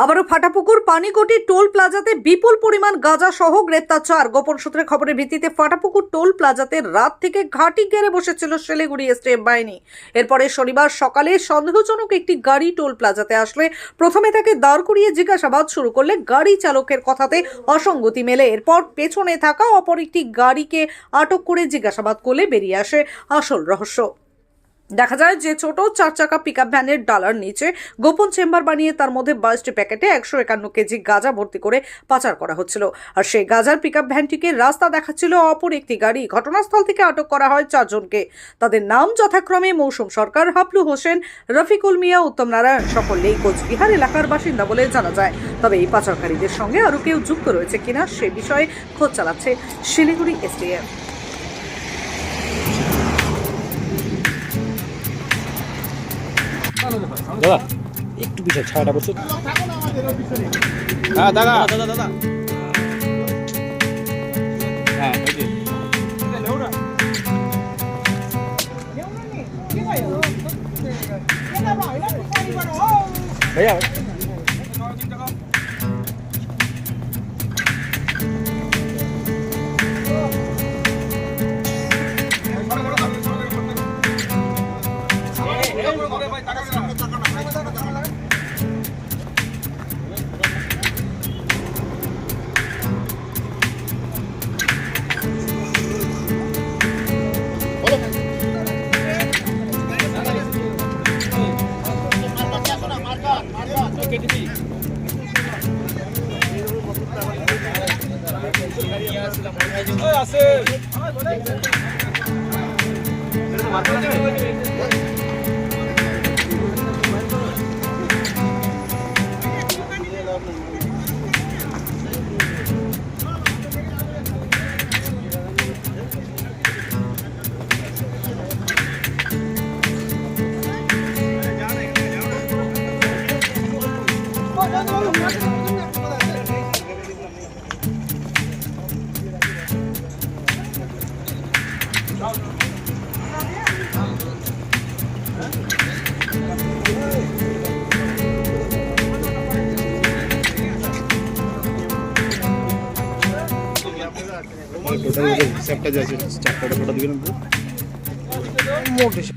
আবারও ফাটাপুকুর, পানিকটি টোল প্লাজাতে বিপুল পরিমাণ গাঁজা সহ গ্রেপ্তার চার। গোপন সূত্রে খবরের ভিত্তিতে ফাটাপুকুর টোল প্লাজাতে রাত থেকে ঘাঁটি গেড়ে বসেছিল শিলিগুড়ি এসটিএফ বাহিনী। এরপরে শনিবার সকালে সন্দেহজনক একটি গাড়ি টোল প্লাজাতে আসলে প্রথমে তাকে দাঁড় করিয়ে জিজ্ঞাসাবাদ শুরু করলে গাড়ি চালকের কথাতে অসঙ্গতি মেলে। এরপর পেছনে থাকা অপর একটি গাড়িকে আটক করে জিজ্ঞাসাবাদ করলে বেরিয়ে আসে আসল রহস্য। দেখা যায় যে ছোট চার চাকা পিক ভ্যানের ডালার নিচে গোপন চেম্বার বানিয়ে তার মধ্যে বাইশটি প্যাকেটে একশো একান্ন কেজি গাঁজা ভর্তি করে পাচার করা হচ্ছিল। আর সেই গাঁজার পিক ভ্যানটিকে রাস্তা দেখাচ্ছিল অপর একটি গাড়ি। ঘটনাস্থল থেকে আটক করা হয় চারজনকে। তাদের নাম যথাক্রমে মৌসুম সরকার হাবলু হোসেন, রফিকুল মিয়া, উত্তম নারায়ণ সকলেই কোচবিহার এলাকার বাসিন্দা বলে জানা যায়। তবে এই পাচারকারীদের সঙ্গে আরও কেউ যুক্ত রয়েছে কিনা সে বিষয়ে খোঁজ চালাচ্ছে শিলিগুড়ি এসটিএফ দাদা একটু পিছিয়ে ছায়াটা বসে হ্যাঁ দাদা দাদা দাদা হ্যাঁ ওই যে। ভাইয়া টোটাল হিসাবটা যে আছে চারটা ফটো দিবেন মোট হিসাব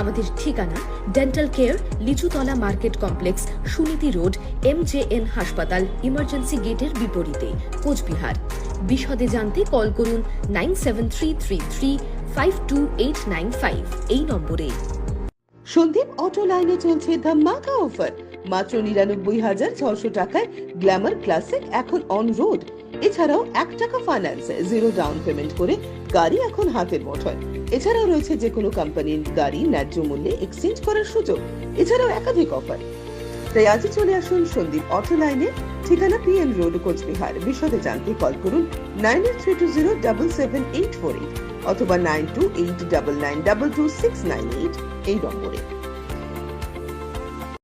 আমাদের ঠিকানা dental care Lichutala market complex Suniti road M J N হাসপাতাল ইমার্জেন্সি গেটের বিপরীতে, কোচবিহার। বিশদে জানতে কল করুন nine seven three three three five two eight nine five এই নম্বরে। সন্দীপ অটো লাইনে চলছে ধামাকা অফার মাত্র নিরানব্বই হাজার ছশো টাকায় গ্ল্যামার ক্লাসিক এখন অন রোড এছাড়াও এক টাকা ফাইন্যান্স জিরো ডাউন পেমেন্ট করে গাড়ি এখন হাতের মুঠোয়। এছাড়াও রয়েছে যে কোনো কোম্পানির গাড়ি ন্যায্য মূল্যে এক্সচেঞ্জ করার সুযোগ, এছাড়াও একাধিক অফার তাই আজই চলে আসুন সন্দীপ অটো লাইনে ঠিকানা পিএন রোড কোচবিহার। বিশদে জানতে কল করুন nine eight three two zero double seven eight four eight অথবা nine two eight double nine double two six nine eight এই নম্বরে।